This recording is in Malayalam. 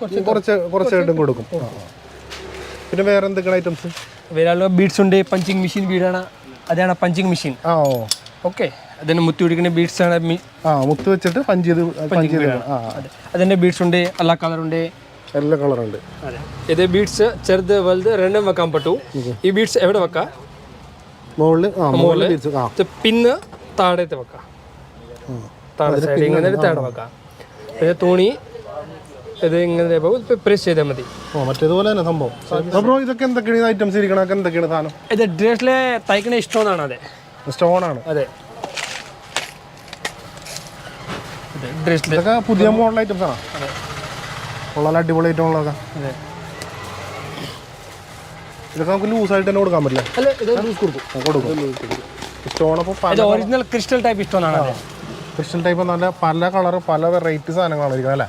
കുറച്ച് കുറച്ച് കുറച്ചായിട്ടും കൊടുക്കും. പിന്നെ വേറെ എന്തൊക്കെയാണ് ഐറ്റംസ് വേറെ ബീഡ്സ് ഉണ്ട്. പഞ്ചിങ് മെഷീൻ വീടാണ്. അതാണ് പഞ്ചിങ് മെഷീൻ ആ ഓ. ഓക്കെ അതിന് മുത്തി പിടിക്കുന്ന ബീഡ്സ് ആണ് ആ മുത്ത് വെച്ചിട്ട് പഞ്ച് ചെയ്ത് പഞ്ച് ചെയ്ത് ആ അതെ. അതിന്റെ ബീഡ്സ് ഉണ്ട്. എല്ലാ കളറുണ്ട് എല്ലാ കളറുണ്ട് ഇത് ബീഡ്സ് ചെറുത് വലുത് രണ്ടും വെക്കാൻ പറ്റും. ഈ ബീഡ്സ് എവിടെ വെക്കാം? മുകളിൽ മുകളിൽ പിന്ന് താഴത്തെ വെക്കാം. താഴെ സൈഡ് ഇങ്ങനെ താഴെ വെക്കാം. പിന്നെ തുണി ഇത് ഇങ്ങനെ പ്രസ് ചെയ്താൽ മതി. ഓ മറ്റേതുപോലെ തന്നെ സംഭവം. ബ്രോ ഇതൊക്കെ എന്തൊക്കെയാണ് ഐറ്റംസ് ഇരിക്കണൊക്കെ എന്തൊക്കെയാണ് സാധനം? ഇത് ഡ്രസ്സിലെ തയ്ക്കണ ഇഷ്ടമാണ് അതെ. സ്റ്റോൺ ആണ്. അതെ. ഇതൊക്കെ പുതിയ മോഡൽ ഐറ്റംസ് ആണ്. ഉള്ള അടിപൊളി ഐറ്റം ഉള്ളതൊക്കെ. അതെ. ഇതൊക്കെ നമുക്ക് ലൂസായിട്ട് തന്നെ കൊടുക്കാൻ പറ്റില്ല? അല്ല ഇത് ലൂസ് കൊടുക്കും. ആ, കൊടുക്കും. സ്റ്റോൺ അപ്പോൾ ഒറിജിനൽ ക്രിസ്റ്റൽ ടൈപ്പ് ഇഷ്ടമാണ് അതെ. ക്രിസ്റ്റൽ ടൈപ്പ് നല്ല പല കളർ പല വെറൈറ്റി സാധനങ്ങളാണ് ഇരിക്കുന്നത് അല്ലേ?